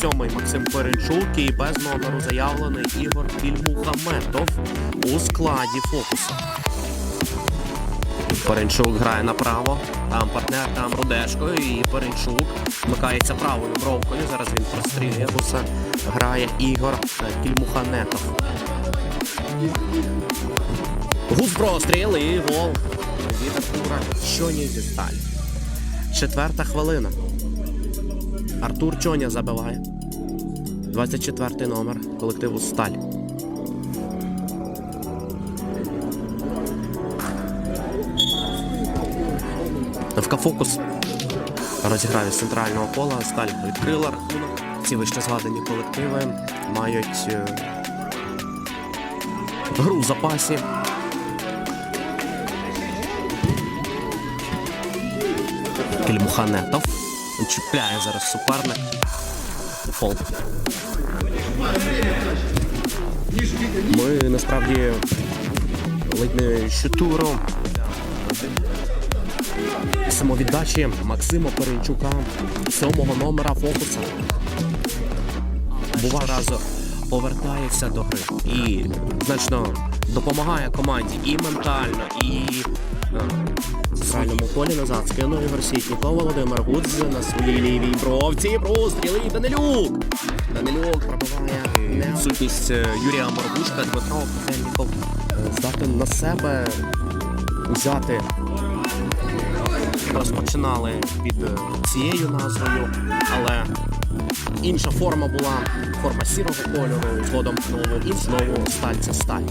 Сьомий Максим Перенчук і без номеру заявлений Ігор Кільмухаметов у складі фокуса. Перенчук грає направо. Там партнер, там Рудешко. І Перенчук вмикається правою бровкою. Зараз він прострілює гуса. Грає Ігор Кільмуханетов. Гус простріл і гол. Від Артура Чоні зі сталі. Четверта хвилина. Артур Чоня забиває. 24 номер колективу Сталь. Фокус розіграє з центрального кола. Сталь відкрила рахунок. Ці вище згадані колективи мають е, гру в запасі. Кельмуханетов. Чіпляє зараз суперник. Фол. Ми насправді ледь не щотуру самовіддачі Максима Перенчука, сьомого номера фокуса. Бува разу повертається до гри і значно допомагає команді і ментально, і е, центральному полі назад скинув Ігор Сітніков, Володимир Гудз на своїй лівій бровці. Простріли. Данилюк. Данилюк пробиває відсутність е, Юрія Моргушка, Дмитро Котельніков е, здатен на себе взяти. Розпочинали під е, цією назвою, але інша форма була. Форма сірого кольору, згодом знову і знову сталь це сталь.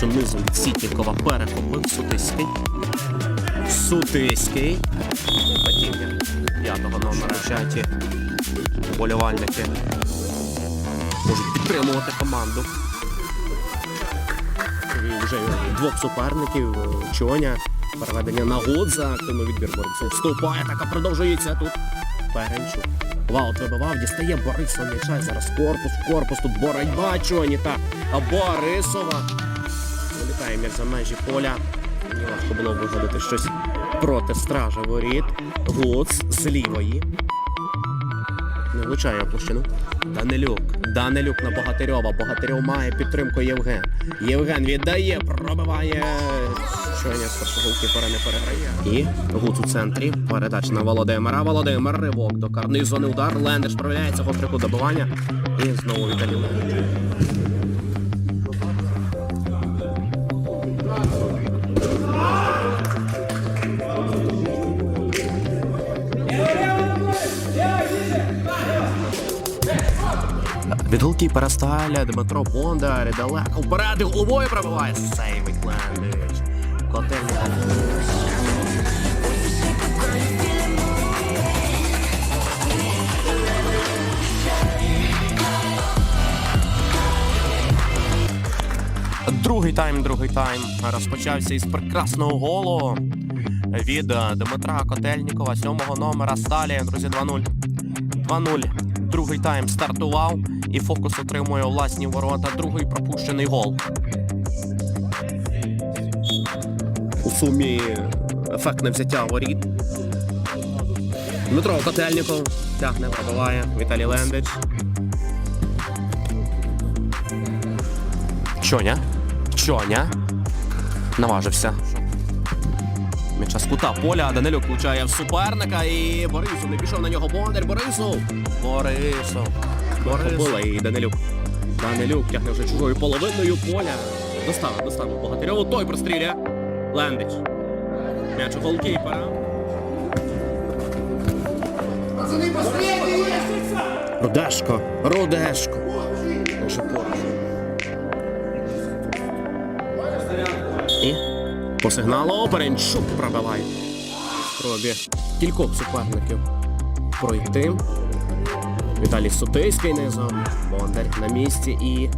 Передачу низом від Сітнікова перехопив Сутиський. Сутиський. Падіння п'ятого номера в чаті. Болівальники можуть підтримувати команду. І вже двох суперників Чоня. Переведення на Гудза, активний відбір Борисов. Вступає, така продовжується тут. Перенчук. Ваут вибивав, дістає Борисова м'яча. Зараз корпус, корпус, тут боротьба Чоні та Борисова. Вилітає м'яч за межі поля. Важко було виходити щось проти стража воріт. Гудз з лівої. Не влучає в площину. Данилюк. Данилюк на Богатирьова. Богатирьов має підтримку Євген. Євген віддає, пробиває. Щойня з першого кіпера не переграє. І Гуц у центрі. Передач на Володимира. Володимир ривок до карної зони удар. Лендер справляється в оприку добивання. І знову Віталій Лендер. Від Дмитро Бондар далеко вперед головою пробиває. Сейвить Лендиш. Котельник. Другий тайм, другий тайм розпочався із прекрасного голу від Дмитра Котельнікова, сьомого номера Сталі. Друзі, 2-0. 2-0. Другий тайм стартував і фокус отримує власні ворота. Другий пропущений гол. У сумі ефектне взяття воріт. Дмитро Котельніков тягне, пробиває. Віталій Лендич. Чоня. Чоня. Наважився. М'яча з кута поля. Данилюк влучає в суперника і Борисов не пішов на нього Бондар. Борисов. Борисов. Борисов. і Данилюк. Данилюк тягне вже чужою половиною поля. Доставив, доставив Богатирьову. Той простріляє. Лендич. М'яч у голкіпера. Рудешко. Рудешко. Вже поруч. І по сигналу Перенчук пробиває. Спробі кількох суперників пройти. Віталій Сутийський низом. Бондар на місці і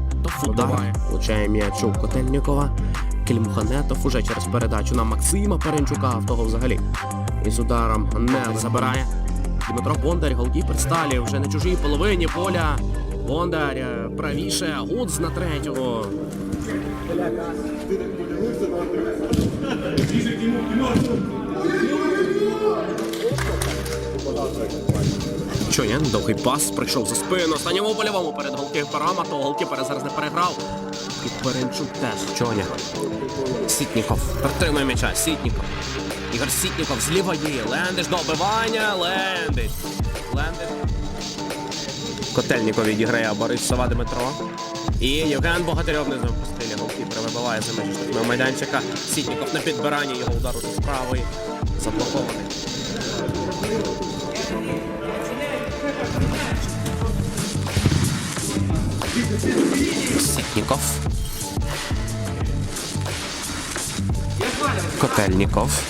удар. Влучає м'яч у Котельнікова. Кільмуханетов уже через передачу на Максима Перенчука, а в того взагалі. Із ударом не забирає. Дмитро Бондар, голкіпер Сталі, вже на чужій половині поля. Бондар е, правіше, Гудз на третього. Чоня, довгий пас, прийшов за спину. Останньому польовому перед голкіпером, а то голкіпер зараз не переграв. І Перенчук теж. Чоня. Сітніков. Притримує м'яча. Сітніков. Ігор Сітніков зліва є. Лендиш до обивання. Лендиш. Лендиш. Котельніков відіграє Борис Сова Дмитро. І Євген Богатирьов не знову постріляє голкіпера, вибиває за межі штрафного майданчика. Сітніков на підбиранні його удару з правої. Заблокований. Сітніков. Котельніков.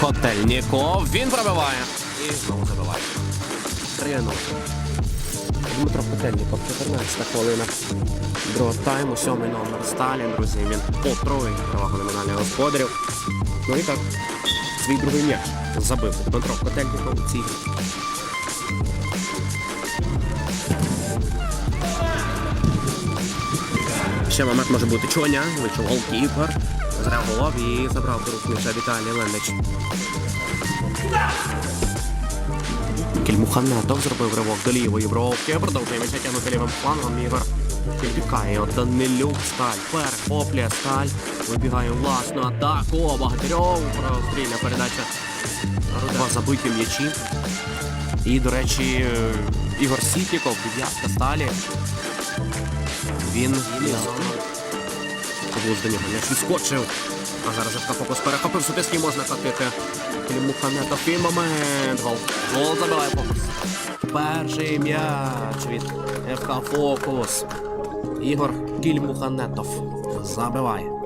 Котельніков. Він пробиває. І знову забиває. 3-0. Дмитро Котельніков, 14 хвилина. Другого тайму, сьомий номер Сталін, друзі. Він потроїть перевагу номінальних господарів. Ну і так, свій другий м'яч забив Дмитро Котельніков у цій. Ще момент може бути Чоня, вийшов голкіпер, зреагував і забрав до рук м'яча Віталій Ленич. Кільмуханетов зробив ривок до лівої бровки, продовжує м'яча тягнути лівим флангом Ігор. Підпікає от Данилюк, Сталь, перехоплює Сталь, вибігає власну атаку, Багатирьов, прострільна передача. Два забиті м'ячі. І, до речі, Ігор Сітніков, дев'ятка Сталі, він Поблуз до нього м'яч відскочив. А зараз ФК Фокус перехопив Сутиський можна катити. Клімуханетов і момент. Гол. Гол забиває Фокус. Перший м'яч від ФК Фокус. Ігор Кільмуханетов забиває.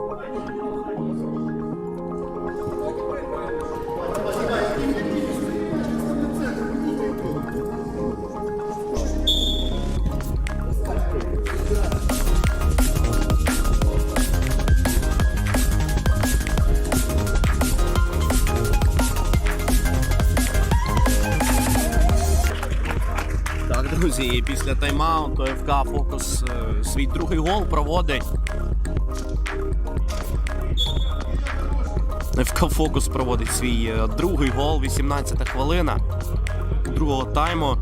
Друзі, і після тайм-ауту ФК Фокус е, свій другий гол проводить. ФК Фокус проводить свій е, другий гол, 18 хвилина другого тайму.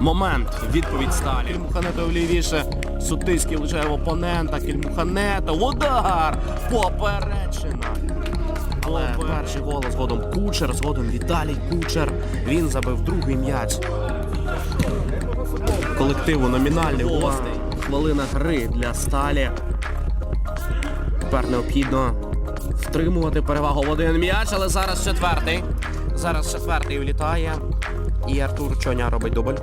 Момент. Відповідь Сталі. Кільмуханетов лівіше. Сутиський влучає в опонента. Кільмуханетов. Удар! Поперечина. Але перший гол згодом Кучер, згодом Віталій Кучер. Він забив другий м'яч. Колективу номінальний гостей. Хвилина гри для Сталі. Тепер необхідно втримувати перевагу в один м'яч, але зараз четвертий. Зараз четвертий влітає. І Артур Чоня робить дубль.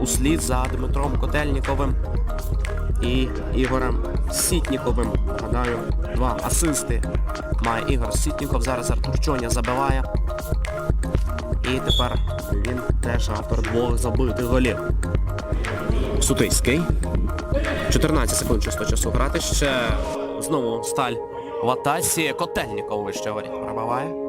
Услід за Дмитром Котельніковим і Ігорем Сітніковим. Гадаю, два асисти має Ігор Сітніков. Зараз Артур Чоня забиває. І тепер він теж автор двох забитих голів. Сутиський. 14 секунд чисто часу грати. Ще знову сталь в атаці. Котельніков вище воріт пробиває.